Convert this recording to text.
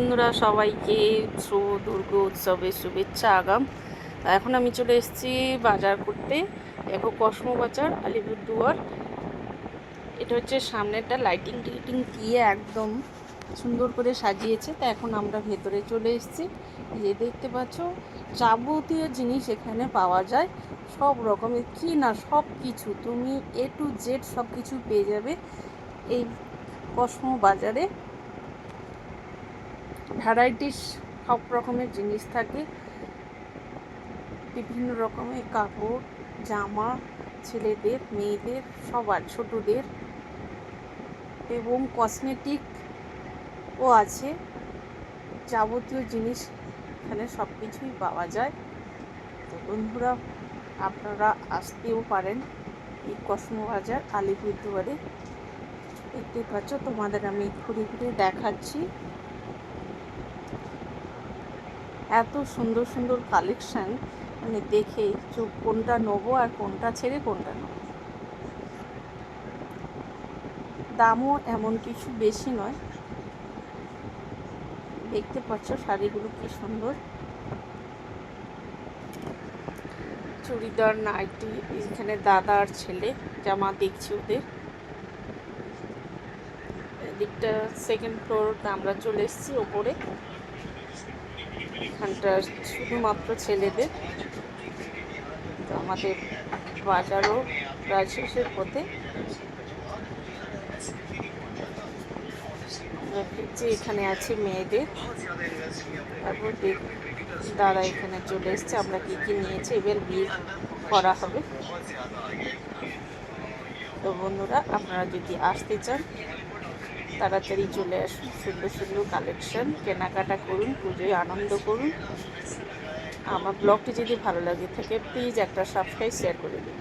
বন্ধুরা, সবাইকে শুভ দুর্গা উৎসবের শুভেচ্ছা, আগাম। এখন আমি চলে এসেছি বাজার করতে। দেখো কসমো বাজার আলিপুরদুয়ার এটা হচ্ছে সামনেরটা লাইটিং টিটিং দিয়ে একদম সুন্দর করে সাজিয়েছে। তা এখন আমরা ভেতরে চলে এসেছি। যে দেখতে পাচ্ছ, যাবতীয় জিনিস এখানে পাওয়া যায়। সব রকমের কি না সব কিছু। তুমি এ টু জেড সব কিছু পেয়ে যাবে এই কসমো বাজারে। ভ্যারাইটিস সব রকমের জিনিস থাকে। বিভিন্ন রকমের কাপড়, জামা, ছেলেদের, মেয়েদের, সবার, ছোটদের এবং কসমেটিক ও আছে। যাবতীয় জিনিস এখানে সব কিছুই পাওয়া যায়। তো বন্ধুরা, আপনারা আসতেও পারেন এই কসমো বাজার আলিপুরদুয়ারে। দেখতে পাচ্ছ, তোমাদের আমি ঘুরে ঘুরে দেখাচ্ছি। এত সুন্দর সুন্দর কালেকশান মানে দেখে চোখ কোনটা নেব আর কোনটা ছেড়ে কোনটা নেব। দামও এমন কিছু বেশি নয়। দেখতে পাচ্ছ শাড়িগুলো কি সুন্দর। চুড়িদার, নাইটি, এখানে দাদা আর ছেলে, জামা দেখছি ওদের। এদিকটা সেকেন্ড ফ্লোর আমরা চলে এসেছি ওপরে। এখানটা শুধুমাত্র ছেলেদের। তো আমাদের বাজারও প্রায় শেষের পথে। দেখছি এখানে আছে মেয়েদের। তারপর দাদা এখানে চলে এসছে, আমরা কি কি নিয়েছি, এবার বিয়ে করা হবে। তো বন্ধুরা, আপনারা যদি আসতে চান তাড়াতাড়ি চলে আসুন। সুন্দর সুন্দর কালেকশন কেনাকাটা করুন, পুজোয় আনন্দ করুন। আমার ব্লগটি যদি ভালো লাগে থাকে প্লিজ একটা সাবস্ক্রাইব শেয়ার করে দিন।